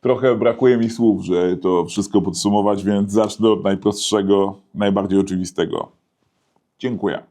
Trochę brakuje mi słów, że to wszystko podsumować, więc zacznę od najprostszego, najbardziej oczywistego. Dziękuję.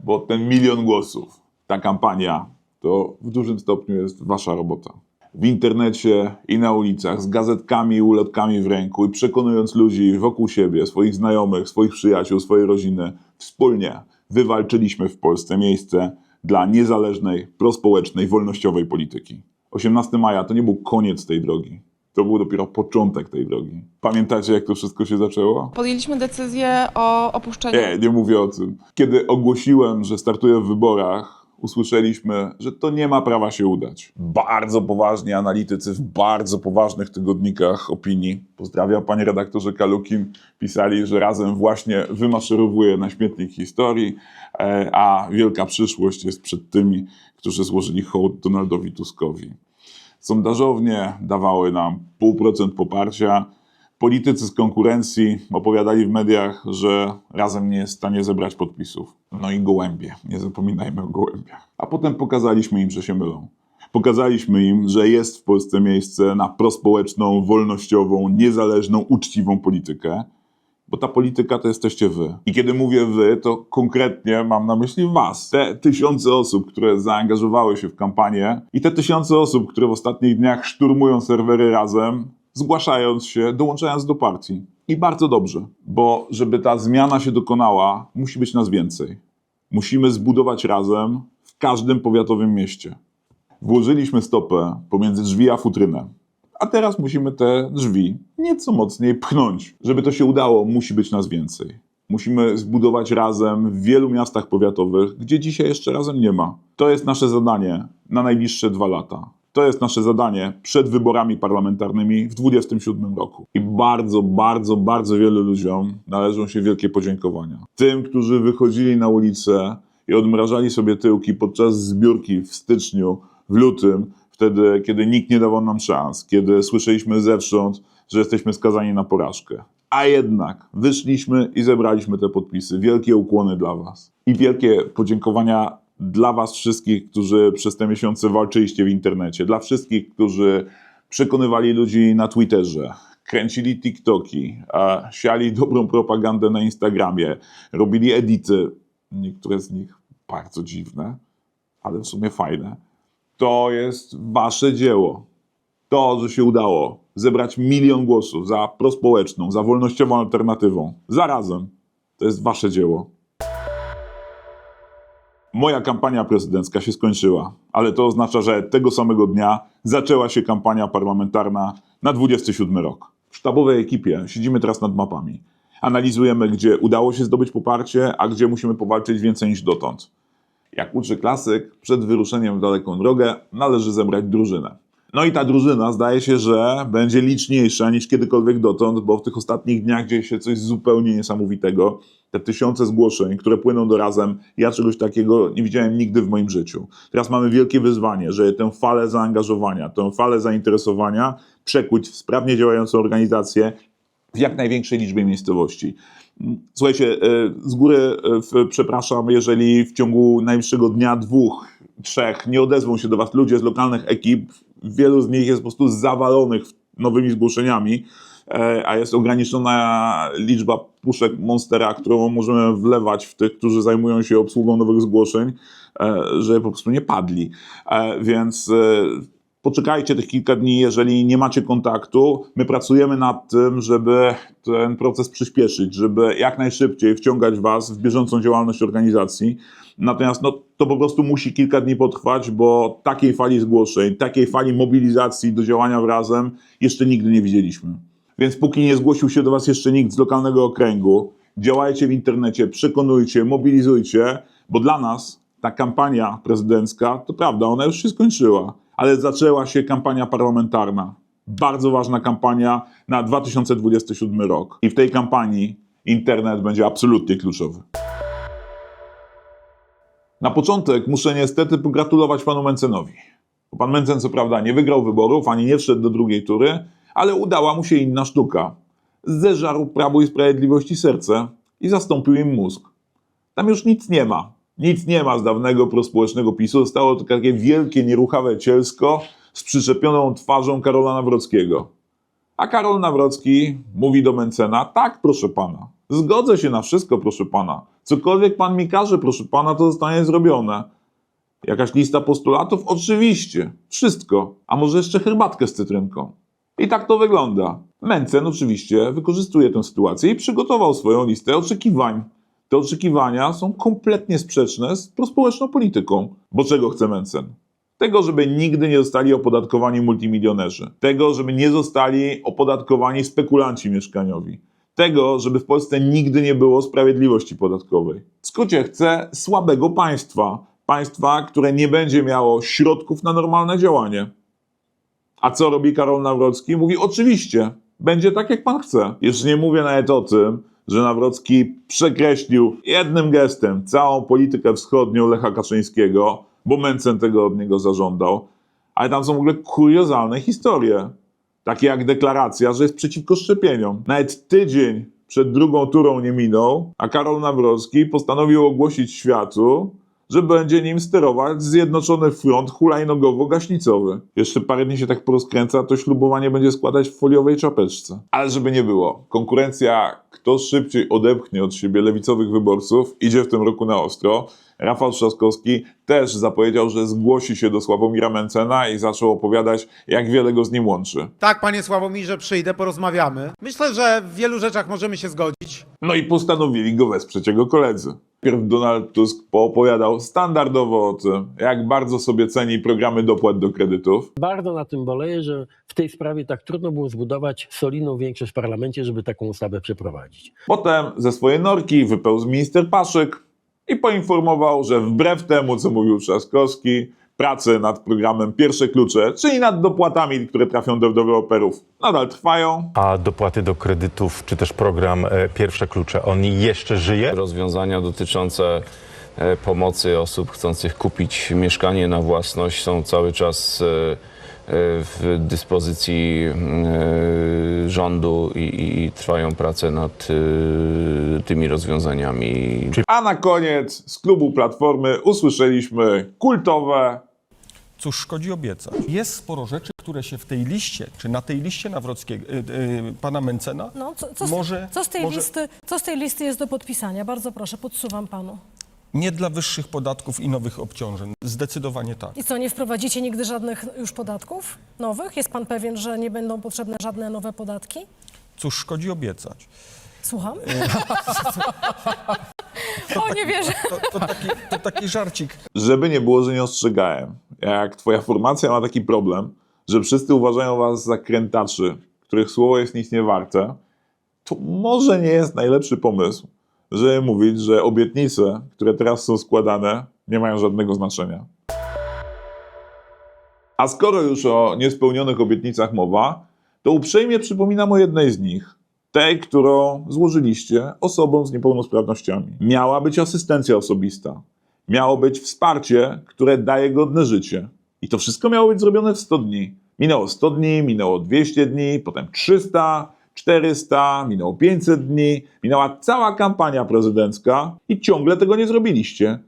Bo ten milion głosów, ta kampania, to w dużym stopniu jest wasza robota. W internecie i na ulicach, z gazetkami i ulotkami w ręku i przekonując ludzi wokół siebie, swoich znajomych, swoich przyjaciół, swojej rodziny, wspólnie wywalczyliśmy w Polsce miejsce dla niezależnej, prospołecznej, wolnościowej polityki. 18 maja to nie był koniec tej drogi. To był dopiero początek tej drogi. Pamiętacie, jak to wszystko się zaczęło? Podjęliśmy decyzję o opuszczeniu. Nie, nie mówię o tym. Kiedy ogłosiłem, że startuję w wyborach, usłyszeliśmy, że to nie ma prawa się udać. Bardzo poważni analitycy w bardzo poważnych tygodnikach opinii, pozdrawiam panie redaktorze Kalukin, pisali, że razem właśnie wymaszerowuje na śmietnik historii, e, a wielka przyszłość jest przed tymi, którzy złożyli hołd Donaldowi Tuskowi. Sondażownie dawały nam 0,5% poparcia. Politycy z konkurencji opowiadali w mediach, że razem nie jest w stanie zebrać podpisów. No i gołębie, nie zapominajmy o gołębiach. A potem pokazaliśmy im, że się mylą. Pokazaliśmy im, że jest w Polsce miejsce na prospołeczną, wolnościową, niezależną, uczciwą politykę, bo ta polityka to jesteście wy. I kiedy mówię wy, to konkretnie mam na myśli was. Te tysiące osób, które zaangażowały się w kampanię i te tysiące osób, które w ostatnich dniach szturmują serwery razem, zgłaszając się, dołączając do partii. I bardzo dobrze, bo żeby ta zmiana się dokonała, musi być nas więcej. Musimy zbudować razem w każdym powiatowym mieście. Włożyliśmy stopę pomiędzy drzwi a futrynę. A teraz musimy te drzwi nieco mocniej pchnąć. Żeby to się udało, musi być nas więcej. Musimy zbudować razem w wielu miastach powiatowych, gdzie dzisiaj jeszcze razem nie ma. To jest nasze zadanie na najbliższe dwa lata. To jest nasze zadanie przed wyborami parlamentarnymi w 2027 roku. I bardzo, bardzo, bardzo wielu ludziom należą się wielkie podziękowania. Tym, którzy wychodzili na ulicę i odmrażali sobie tyłki podczas zbiórki w styczniu, w lutym, wtedy, kiedy nikt nie dawał nam szans, kiedy słyszeliśmy zewsząd, że jesteśmy skazani na porażkę. A jednak wyszliśmy i zebraliśmy te podpisy. Wielkie ukłony dla Was. I wielkie podziękowania dla Was wszystkich, którzy przez te miesiące walczyliście w internecie. Dla wszystkich, którzy przekonywali ludzi na Twitterze, kręcili TikToki, a siali dobrą propagandę na Instagramie, robili edity. Niektóre z nich bardzo dziwne, ale w sumie fajne. To jest Wasze dzieło to, że się udało zebrać milion głosów za prospołeczną, za wolnościową alternatywą, zarazem, to jest wasze dzieło. Moja kampania prezydencka się skończyła, ale to oznacza, że tego samego dnia zaczęła się kampania parlamentarna na 27 rok. W sztabowej ekipie siedzimy teraz nad mapami. Analizujemy, gdzie udało się zdobyć poparcie, a gdzie musimy powalczyć więcej niż dotąd. Jak uczy klasyk, przed wyruszeniem w daleką drogę należy zebrać drużynę. No i ta drużyna zdaje się, że będzie liczniejsza niż kiedykolwiek dotąd, bo w tych ostatnich dniach dzieje się coś zupełnie niesamowitego. Te tysiące zgłoszeń, które płyną do razem, ja czegoś takiego nie widziałem nigdy w moim życiu. Teraz mamy wielkie wyzwanie, żeby tę falę zaangażowania, tę falę zainteresowania przekuć w sprawnie działającą organizację w jak największej liczbie miejscowości. Słuchajcie, e, z góry e, przepraszam, jeżeli w ciągu najbliższego dnia, dwóch, trzech nie odezwą się do Was ludzie z lokalnych ekip. Wielu z nich jest po prostu zawalonych nowymi zgłoszeniami, e, a jest ograniczona liczba puszek Monstera, którą możemy wlewać w tych, którzy zajmują się obsługą nowych zgłoszeń, e, że po prostu nie padli. E, Więc poczekajcie tych kilka dni, jeżeli nie macie kontaktu. My pracujemy nad tym, żeby ten proces przyspieszyć, żeby jak najszybciej wciągać Was w bieżącą działalność organizacji. Natomiast no, to po prostu musi kilka dni potrwać, bo takiej fali zgłoszeń, takiej fali mobilizacji do działania razem jeszcze nigdy nie widzieliśmy. Więc póki nie zgłosił się do Was jeszcze nikt z lokalnego okręgu, działajcie w internecie, przekonujcie, mobilizujcie, bo dla nas ta kampania prezydencka, to prawda, ona już się skończyła, ale zaczęła się kampania parlamentarna. Bardzo ważna kampania na 2027 rok. I w tej kampanii internet będzie absolutnie kluczowy. Na początek muszę niestety pogratulować panu Mencenowi. Bo pan Mencen co prawda nie wygrał wyborów, ani nie wszedł do drugiej tury, ale udała mu się inna sztuka. Zeżarł Prawu i Sprawiedliwości serce i zastąpił im mózg. Tam już nic nie ma. Nic nie ma z dawnego prospołecznego PiSu, zostało tylko takie wielkie, nieruchawe cielsko z przyczepioną twarzą Karola Nawrockiego. A Karol Nawrocki mówi do Mencena, tak proszę pana, zgodzę się na wszystko proszę pana, cokolwiek pan mi każe proszę pana, to zostanie zrobione. Jakaś lista postulatów? Oczywiście, wszystko, a może jeszcze herbatkę z cytrynką. I tak to wygląda. Mencen oczywiście wykorzystuje tę sytuację i przygotował swoją listę oczekiwań. Te oczekiwania są kompletnie sprzeczne z prospołeczną polityką. Bo czego chce Mencen? Tego, żeby nigdy nie zostali opodatkowani multimilionerzy. Tego, żeby nie zostali opodatkowani spekulanci mieszkaniowi. Tego, żeby w Polsce nigdy nie było sprawiedliwości podatkowej. W skrócie chce słabego państwa. Państwa, które nie będzie miało środków na normalne działanie. A co robi Karol Nawrocki? Mówi, oczywiście, będzie tak, jak pan chce. Jeszcze nie mówię nawet o tym, że Nawrocki przekreślił jednym gestem całą politykę wschodnią Lecha Kaczyńskiego, bo Mencen tego od niego zażądał. Ale tam są w ogóle kuriozalne historie. Takie jak deklaracja, że jest przeciwko szczepieniom. Nawet tydzień przed drugą turą nie minął, a Karol Nawrocki postanowił ogłosić światu, że będzie nim sterować Zjednoczony Front hulajnogowo-gaśnicowy. Jeszcze parę dni się tak porozkręca, to ślubowanie będzie składać w foliowej czapeczce. Ale żeby nie było, konkurencja, kto szybciej odepchnie od siebie lewicowych wyborców, idzie w tym roku na ostro. Rafał Trzaskowski też zapowiedział, że zgłosi się do Sławomira Mencena i zaczął opowiadać, jak wiele go z nim łączy. Tak, panie Sławomirze, przyjdę, porozmawiamy. Myślę, że w wielu rzeczach możemy się zgodzić. No i postanowili go wesprzeć jego koledzy. Pierw Donald Tusk poopowiadał standardowo o tym, jak bardzo sobie ceni programy dopłat do kredytów. Bardzo na tym boleję, że w tej sprawie tak trudno było zbudować solidną większość w parlamencie, żeby taką ustawę przeprowadzić. Potem ze swojej norki wypełzł minister Paszyk i poinformował, że wbrew temu, co mówił Trzaskowski, prace nad programem Pierwsze Klucze, czyli nad dopłatami, które trafią do deweloperów, nadal trwają. A dopłaty do kredytów, czy też program e, Pierwsze Klucze, on jeszcze żyje? Rozwiązania dotyczące e, pomocy osób chcących kupić mieszkanie na własność są cały czas e, e, w dyspozycji e, rządu i, i trwają prace nad e, tymi rozwiązaniami. A na koniec z klubu Platformy usłyszeliśmy kultowe Cóż szkodzi obiecać? Jest sporo rzeczy, które się w tej liście, czy na tej liście Nawrockiego, y, y, pana Mencena, No, co, co, z, może, co, z tej może listy, co z tej listy jest do podpisania? Bardzo proszę, podsuwam panu. Nie dla wyższych podatków i nowych obciążeń. Zdecydowanie tak. I co, nie wprowadzicie nigdy żadnych już podatków nowych? Jest pan pewien, że nie będą potrzebne żadne nowe podatki? Cóż szkodzi obiecać? Słucham? o, nie wierzę. To, to, taki, to taki żarcik. Żeby nie było, że nie ostrzegałem. Jak twoja formacja ma taki problem, że wszyscy uważają was za krętaczy, których słowo jest nic nie warte, to może nie jest najlepszy pomysł, żeby mówić, że obietnice, które teraz są składane, nie mają żadnego znaczenia. A skoro już o niespełnionych obietnicach mowa, to uprzejmie przypominam o jednej z nich. Tej, którą złożyliście osobom z niepełnosprawnościami. Miała być asystencja osobista. Miało być wsparcie, które daje godne życie. I to wszystko miało być zrobione w 100 dni. Minęło 100 dni, minęło 200 dni, potem 300, 400, minęło 500 dni, minęła cała kampania prezydencka i ciągle tego nie zrobiliście.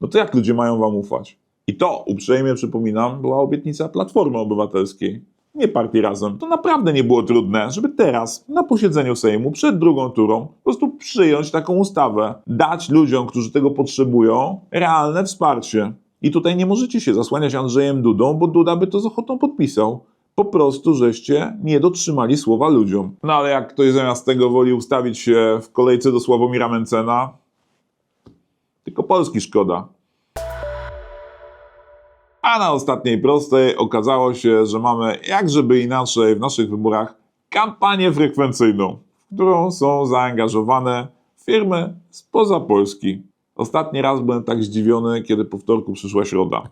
No to jak ludzie mają wam ufać? I to, uprzejmie przypominam, była obietnica Platformy Obywatelskiej, nie partii Razem. To naprawdę nie było trudne, żeby teraz, na posiedzeniu Sejmu, przed drugą turą, po prostu przyjąć taką ustawę. Dać ludziom, którzy tego potrzebują, realne wsparcie. I tutaj nie możecie się zasłaniać Andrzejem Dudą, bo Duda by to z ochotą podpisał. Po prostu, żeście nie dotrzymali słowa ludziom. No ale jak ktoś zamiast tego woli ustawić się w kolejce do Sławomira Mencena, tylko Polski szkoda. A na ostatniej prostej okazało się, że mamy jakżeby inaczej w naszych wyborach kampanię frekwencyjną, w którą są zaangażowane firmy spoza Polski. Ostatni raz byłem tak zdziwiony, kiedy po wtorku przyszła środa.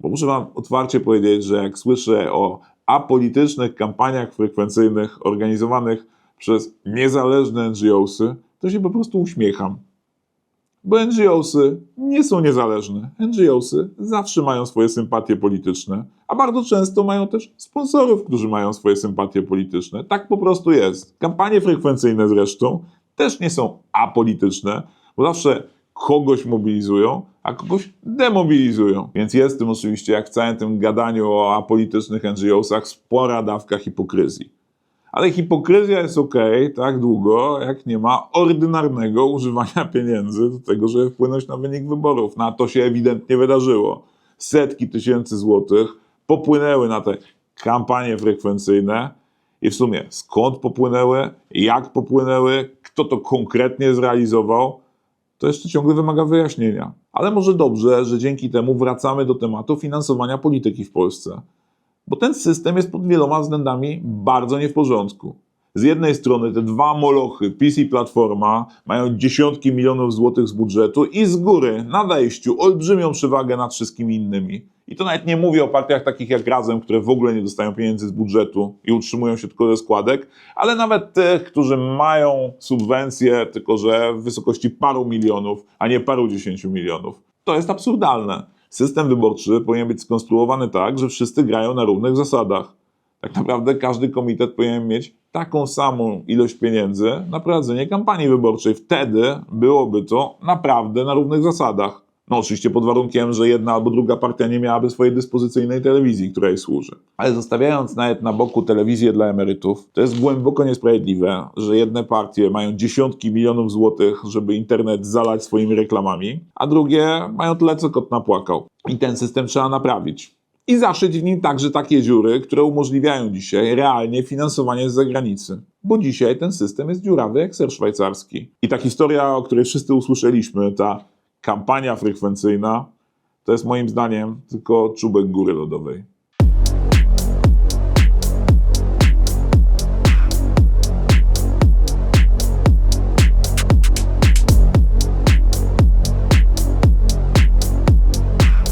Bo muszę Wam otwarcie powiedzieć, że jak słyszę o apolitycznych kampaniach frekwencyjnych organizowanych przez niezależne NGOsy, to się po prostu uśmiecham. Bo NGOsy nie są niezależne. NGOsy zawsze mają swoje sympatie polityczne, a bardzo często mają też sponsorów, którzy mają swoje sympatie polityczne. Tak po prostu jest. Kampanie frekwencyjne zresztą też nie są apolityczne, bo zawsze kogoś mobilizują, a kogoś demobilizują. Więc jest w tym oczywiście, jak w całym tym gadaniu o apolitycznych NGO-sach, spora dawka hipokryzji. Ale hipokryzja jest ok tak długo, jak nie ma ordynarnego używania pieniędzy do tego, żeby wpłynąć na wynik wyborów. Na to się ewidentnie wydarzyło. Setki tysięcy złotych popłynęły na te kampanie frekwencyjne i w sumie skąd popłynęły, jak popłynęły, kto to konkretnie zrealizował, to jeszcze ciągle wymaga wyjaśnienia. Ale może dobrze, że dzięki temu wracamy do tematu finansowania polityki w Polsce. Bo ten system jest pod wieloma względami bardzo nie w porządku. Z jednej strony te dwa molochy, PiS i Platforma, mają dziesiątki milionów złotych z budżetu i z góry, na wejściu, olbrzymią przewagę nad wszystkimi innymi. I to nawet nie mówię o partiach takich jak Razem, które w ogóle nie dostają pieniędzy z budżetu i utrzymują się tylko ze składek, ale nawet tych, którzy mają subwencje, tylko że w wysokości paru milionów, a nie paru dziesięciu milionów. To jest absurdalne. System wyborczy powinien być skonstruowany tak, że wszyscy grają na równych zasadach. Tak naprawdę każdy komitet powinien mieć taką samą ilość pieniędzy na prowadzenie kampanii wyborczej. Wtedy byłoby to naprawdę na równych zasadach. No oczywiście pod warunkiem, że jedna albo druga partia nie miałaby swojej dyspozycyjnej telewizji, która jej służy. Ale zostawiając nawet na boku telewizję dla emerytów, to jest głęboko niesprawiedliwe, że jedne partie mają dziesiątki milionów złotych, żeby internet zalać swoimi reklamami, a drugie mają tyle, co kot napłakał. I ten system trzeba naprawić i zaszyć w nim także takie dziury, które umożliwiają dzisiaj realnie finansowanie z zagranicy. Bo dzisiaj ten system jest dziurawy jak ser szwajcarski. I ta historia, o której wszyscy usłyszeliśmy, ta kampania frekwencyjna, to jest moim zdaniem tylko czubek góry lodowej.